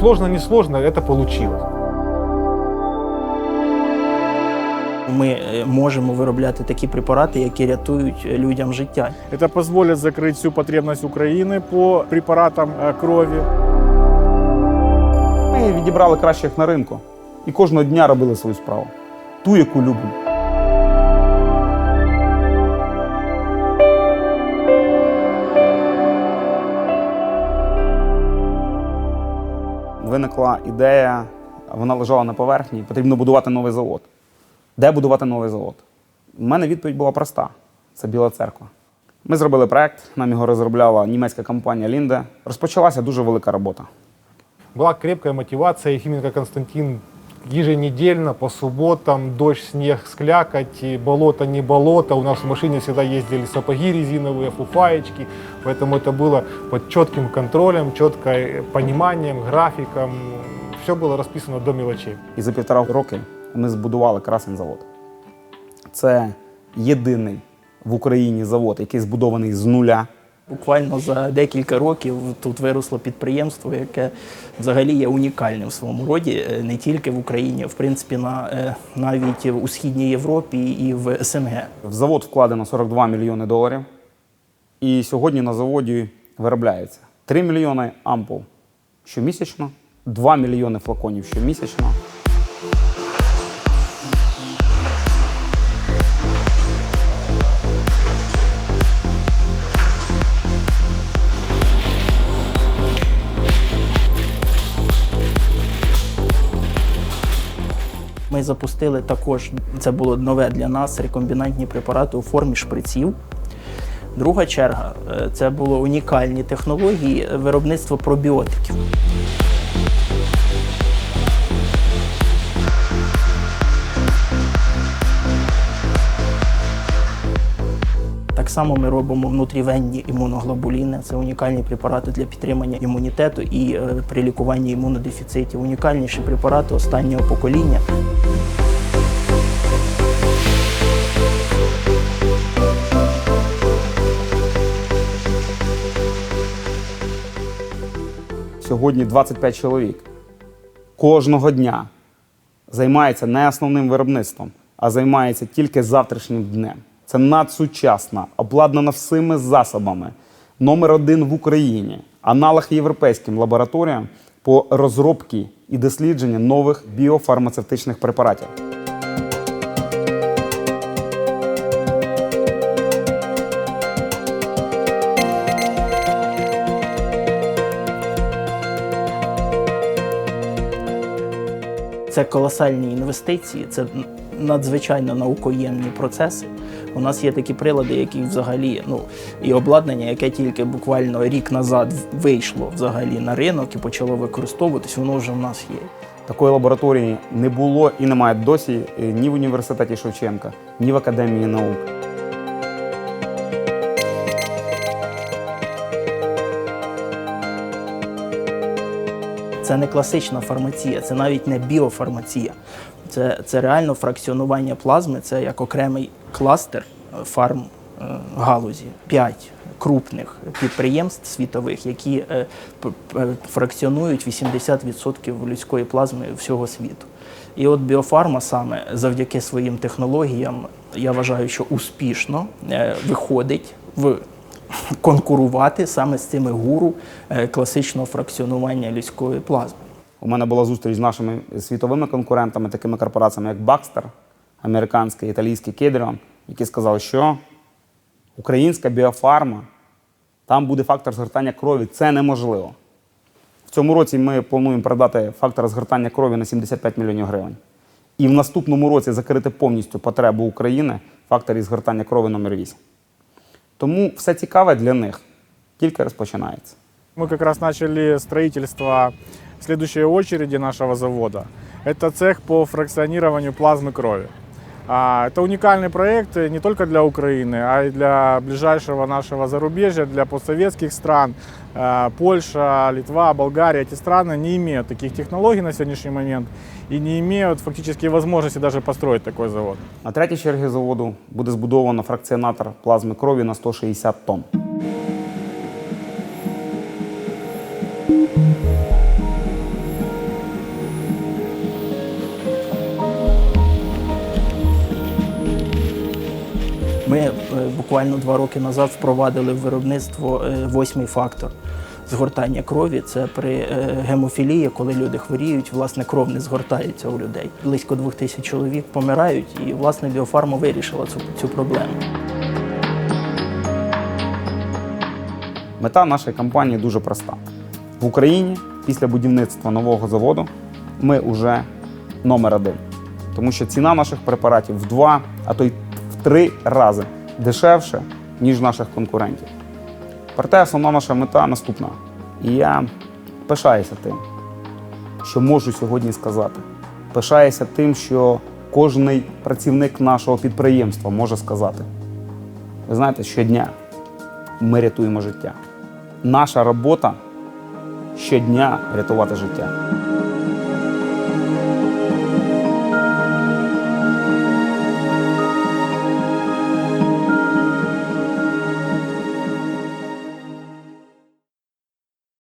сложно, не сложно, это получилось. Ми е, можемо виробляти такі препарати, які рятують е, людям життя. Это позволит закрыть всю потребность Украины по препаратам э, крови. Ми відібрали кращих на ринку і кожного дня робили свою справу. Ту, яку любимо. Виникла ідея, вона лежала на поверхні, потрібно будувати новий завод. Де будувати новий завод? У мене відповідь була проста: це Біла церква. Ми зробили проект, нам його розробляла німецька компанія Лінде. Розпочалася дуже велика робота. Была мотивація, і Хімінка Константин еженедельно, по субботам, дождь, снег, склякоть, и болото, не болото. У нас в машине всегда ездили сапоги резиновые, фуфаечки. Поэтому это было под четким контролем, четким пониманием, графиком. Все было расписано до мелочей. І за півтора роки ми збудували красен завод. Це єдиний в Україні завод, який збудований з нуля. Буквально за декілька років тут виросло підприємство, яке взагалі є унікальним в своєму роді, е, не тільки в Україні, а в принципі, на, е, навіть у Східній Європі і в СНГ. В завод вкладено 42 мільйони доларів. І сьогодні на заводі виробляється 3 мільйони ампул щомісячно, 2 мільйони флаконів щомісячно. Ми запустили також, це було нове для нас, рекомбінантні препарати у формі шприців. Друга черга е, це були унікальні технології виробництва пробіотиків. Само ми робимо внутрівенні імуноглобуліни. Це унікальні препарати для підтримання імунітету і е, при лікуванні імунодефіцитів. Унікальніші препарати останнього покоління. Сьогодні 25 чоловік кожного дня займається не основним виробництвом, а займається тільки завтрашнім днем. Це надсучасна, обладнана всіми засобами, номер один в Україні, аналог європейським лабораторіям по розробці і дослідженню нових біофармацевтичних препаратів. Це колосальні інвестиції, це надзвичайно наукоємні процеси. У нас є такі прилади, які взагалі, ну і обладнання, яке тільки буквально рік назад вийшло взагалі на ринок і почало використовуватись, воно вже в нас є. Такої лабораторії не було і немає досі е, ні в університеті Шевченка, ні в Академії наук. Це не класична фармація, це навіть не біофармація. Це, це реально фракціонування плазми, це як окремий кластер е, фарм е, галузі. П'ять крупних підприємств світових, які е, фракціонують 80% людської плазми всього світу. І от біофарма саме завдяки своїм технологіям, я вважаю, що успішно виходить в конкурувати саме з цими гуру класичного фракціонування людської плазми. У мене була зустріч з нашими світовими конкурентами, такими корпораціями, як Baxter, американський, італійський Kedrion, які сказали, що українська біофарма, там буде фактор згортання крові. Це неможливо. В цьому році ми плануємо продати фактор згортання крові на 75 мільйонів гривень. І в наступному році закрити повністю потребу України в факторі згортання крові номер 8. Тому все цікаве для них тільки розпочинається. Мы как раз начали строительство следующей очереди нашего завода. Это цех по фракционированию плазмы крови. А, Это уникальный проект не только для Украины, а и для ближайшего нашего зарубежья, для постсоветских стран. А, Польша, Литва, Болгария, эти страны не имеют таких технологий на сегодняшний момент и не имеют фактически возможности даже построить такой завод. На третій черзі заводу буде збудовано фракціонатор плазми крові на 160 тонн. Буквально два роки назад впровадили в виробництво е, восьмий фактор. Згортання крові це при е, гемофілії, коли люди хворіють, власне, кров не згортається у людей. Близько двох тисяч чоловік помирають, і власне біофарма вирішила цю, цю проблему. Мета нашої компанії дуже проста. В Україні після будівництва нового заводу ми вже номер один. Тому що ціна наших препаратів в два, а то й три рази дешевше, ніж наших конкурентів. Проте основна наша мета наступна. І я пишаюся тим, що можу сьогодні сказати. Пишаюся тим, що кожний працівник нашого підприємства може сказати. Ви знаєте, щодня ми рятуємо життя. Наша робота щодня рятувати життя.